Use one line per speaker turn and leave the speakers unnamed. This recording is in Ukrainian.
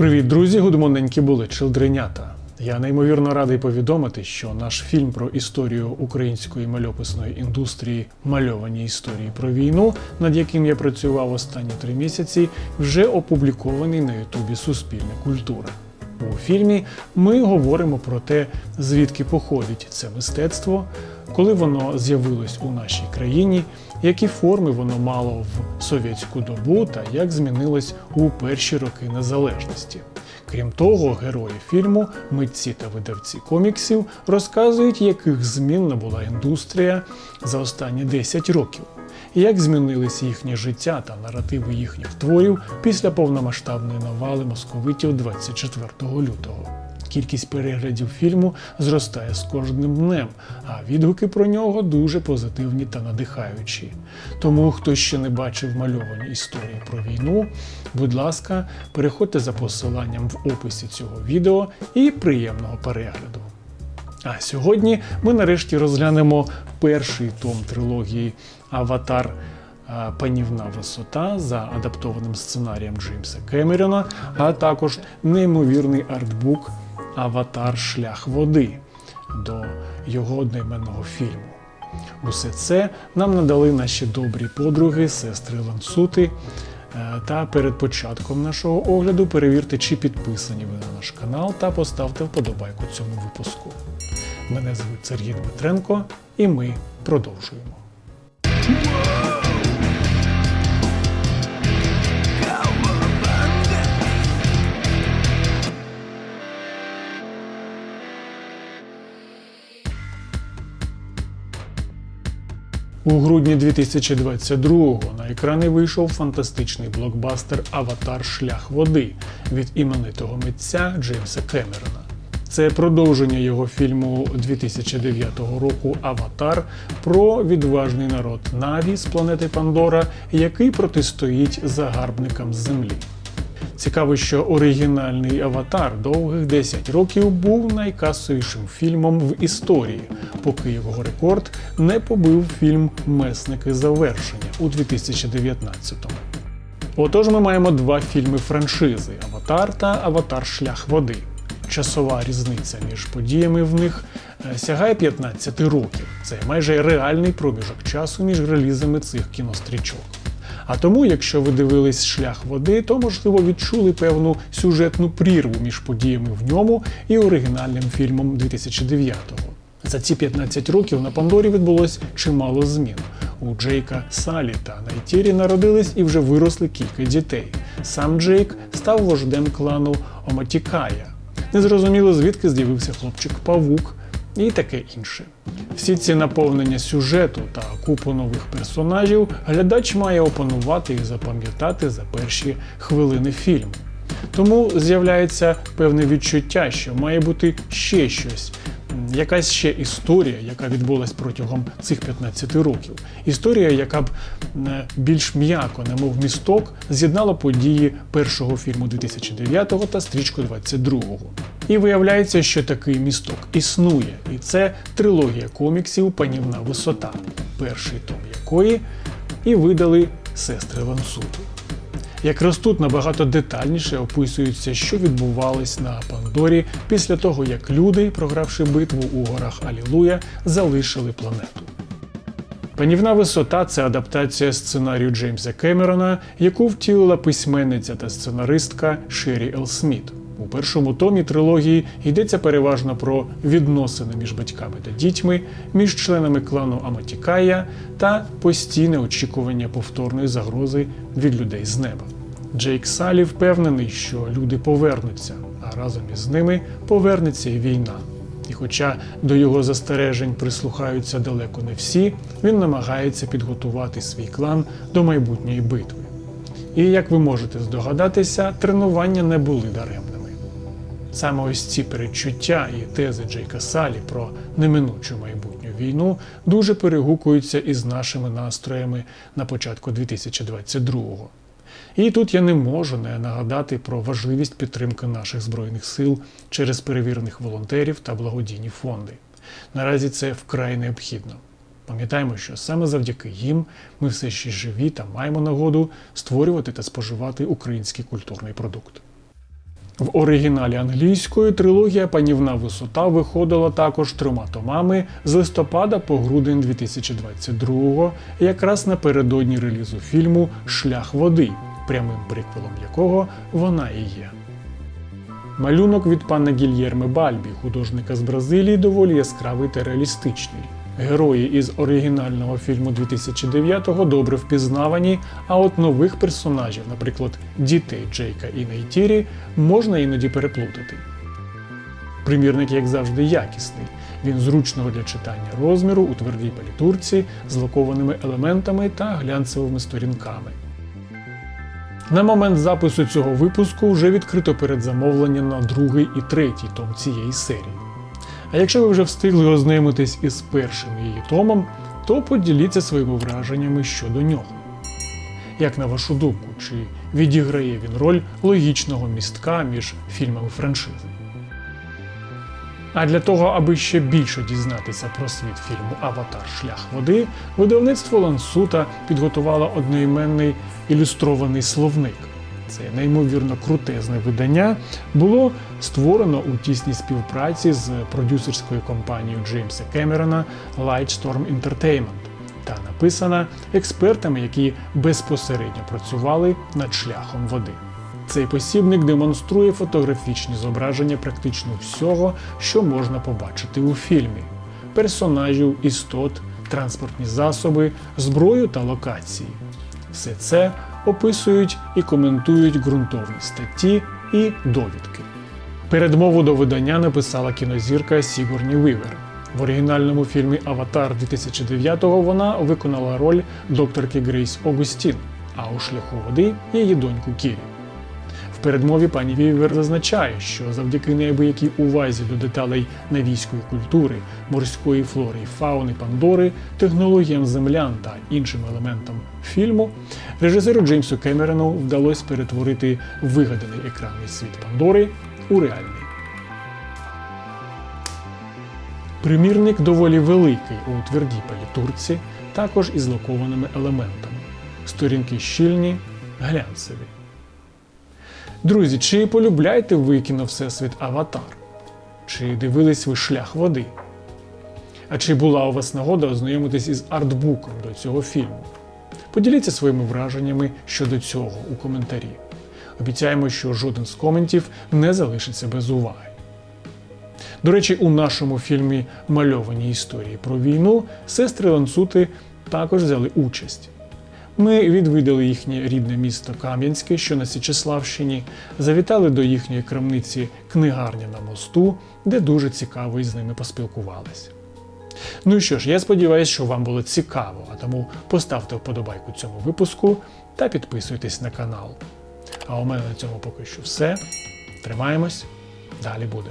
Привіт, друзі! Гудмоненькі були челдренята. Я неймовірно радий повідомити, що наш фільм про історію української мальописної індустрії Мальовані історії про війну, над яким я працював останні три місяці, вже опублікований на Ютубі Суспільна культура. У фільмі ми говоримо про те, звідки походить це мистецтво, коли воно з'явилось у нашій країні, які форми воно мало в совєтську добу та як змінилось у перші роки незалежності. Крім того, герої фільму, митці та видавці коміксів розказують, яких змін набула індустрія за останні 10 років, як змінились їхнє життя та наративи їхніх творів після повномасштабної навали московитів 24 лютого. Кількість переглядів фільму зростає з кожним днем, а відгуки про нього дуже позитивні та надихаючі. Тому, хто ще не бачив мальовані історії про війну, будь ласка, переходьте за посиланням в описі цього відео і приємного перегляду. А сьогодні ми нарешті розглянемо перший том трилогії Аватар. Панівна висота за адаптованим сценарієм Джеймса Кемерона, а також неймовірний артбук Аватар Шлях води до його одноіменного фільму. Усе це нам надали наші добрі подруги, сестри Лансути. Е, Та перед початком нашого огляду перевірте, чи підписані ви на наш канал та поставте вподобайку цьому випуску. Мене звуть Сергій Дмитренко, і ми продовжуємо. У грудні 2022-го на екрани вийшов фантастичний блокбастер Аватар Шлях води від іменитого митця Джеймса Кемерона. Це продовження його фільму 2009 року Аватар про відважний народ Наві з планети Пандора, який протистоїть загарбникам з землі. Цікаво, що оригінальний аватар довгих 10 років був найкасовішим фільмом в історії, поки його рекорд не побив фільм Месники завершення у 2019-му. Отож, ми маємо два фільми франшизи Аватар та Аватар Шлях води. Часова різниця між подіями в них е, сягає 15 років. Це майже реальний проміжок часу між релізами цих кінострічок. А тому, якщо ви дивились шлях води, то можливо відчули певну сюжетну прірву між подіями в ньому і оригінальним фільмом 2009-го. За ці 15 років на Пандорі відбулось чимало змін. У Джейка Салі та Найтірі народились і вже виросли кілька дітей. Сам Джейк став вождем клану Оматікая. Незрозуміло, звідки з'явився хлопчик-павук і таке інше. Всі ці наповнення сюжету та купу нових персонажів глядач має опанувати і запам'ятати за перші хвилини фільму. Тому з'являється певне відчуття, що має бути ще щось, якась ще історія, яка відбулась протягом цих 15 років. Історія, яка б більш м'яко, немов місток, з'єднала події першого фільму 2009 та стрічку 22-го. І виявляється, що такий місток існує, і це трилогія коміксів Панівна висота, перший том якої і видали сестри Лансуту. Якраз тут набагато детальніше описується, що відбувалось на Пандорі після того, як люди, програвши битву у горах Алілуя, залишили планету. Панівна висота це адаптація сценарію Джеймса Кемерона, яку втілила письменниця та сценаристка Шері Ел Сміт. У першому томі трилогії йдеться переважно про відносини між батьками та дітьми, між членами клану Аматікая та постійне очікування повторної загрози від людей з неба. Джейк Салі впевнений, що люди повернуться, а разом із ними повернеться і війна. І хоча до його застережень прислухаються далеко не всі, він намагається підготувати свій клан до майбутньої битви. І як ви можете здогадатися, тренування не були даремними. Саме ось ці передчуття і тези Джейка Салі про неминучу майбутню війну дуже перегукуються із нашими настроями на початку 2022-го. І тут я не можу не нагадати про важливість підтримки наших збройних сил через перевірених волонтерів та благодійні фонди. Наразі це вкрай необхідно. Пам'ятаємо, що саме завдяки їм ми все ще живі та маємо нагоду створювати та споживати український культурний продукт. В оригіналі англійською трилогія Панівна висота виходила також трьома томами з листопада по грудень 2022-го, якраз напередодні релізу фільму Шлях води, прямим приквелом якого вона і є. Малюнок від пана Гільєрме Бальбі, художника з Бразилії, доволі яскравий та реалістичний. Герої із оригінального фільму 2009-го добре впізнавані, а от нових персонажів, наприклад, дітей Джейка і Нейтірі, можна іноді переплутати. Примірник, як завжди, якісний. Він зручного для читання розміру у твердій палітурці з лакованими елементами та глянцевими сторінками. На момент запису цього випуску вже відкрито передзамовлення на другий і третій том цієї серії. А якщо ви вже встигли ознайомитись із першим її томом, то поділіться своїми враженнями щодо нього. Як на вашу думку, чи відіграє він роль логічного містка між фільмами франшизи? А для того, аби ще більше дізнатися про світ фільму Аватар Шлях води, видавництво Лансута підготувало одноіменний ілюстрований словник. Це неймовірно крутезне видання було створено у тісній співпраці з продюсерською компанією Джеймса Кемерона Lightstorm Entertainment та написана експертами, які безпосередньо працювали над шляхом води. Цей посібник демонструє фотографічні зображення практично всього, що можна побачити у фільмі: персонажів, істот, транспортні засоби, зброю та локації. Все це описують і коментують ґрунтовні статті і довідки. Передмову до видання написала кінозірка Сігурні Вівер. В оригінальному фільмі Аватар 2009-го вона виконала роль докторки Грейс Огустін, а у шляху води її доньку Кірі. Передмові пані Вівер зазначає, що завдяки неабиякій увазі до деталей навійської культури, морської флори фауни Пандори, технологіям землян та іншим елементам фільму, режисеру Джеймсу Кемерону вдалося перетворити вигаданий екранний світ Пандори у реальний. Примірник доволі великий у твердій палітурці, також із лакованими елементами. Сторінки щільні, глянцеві. Друзі, чи полюбляєте ви кіно Всесвіт Аватар? Чи дивились ви шлях води? А чи була у вас нагода ознайомитись із артбуком до цього фільму? Поділіться своїми враженнями щодо цього у коментарі. Обіцяємо, що жоден з коментів не залишиться без уваги. До речі, у нашому фільмі Мальовані історії про війну сестри Ланцути також взяли участь. Ми відвідали їхнє рідне місто Кам'янське, що на Січеславщині, завітали до їхньої крамниці книгарня на мосту, де дуже цікаво із ними поспілкувалися. Ну і що ж, я сподіваюся, що вам було цікаво, а тому поставте вподобайку цьому випуску та підписуйтесь на канал. А у мене на цьому поки що все. Тримаємось, далі буде.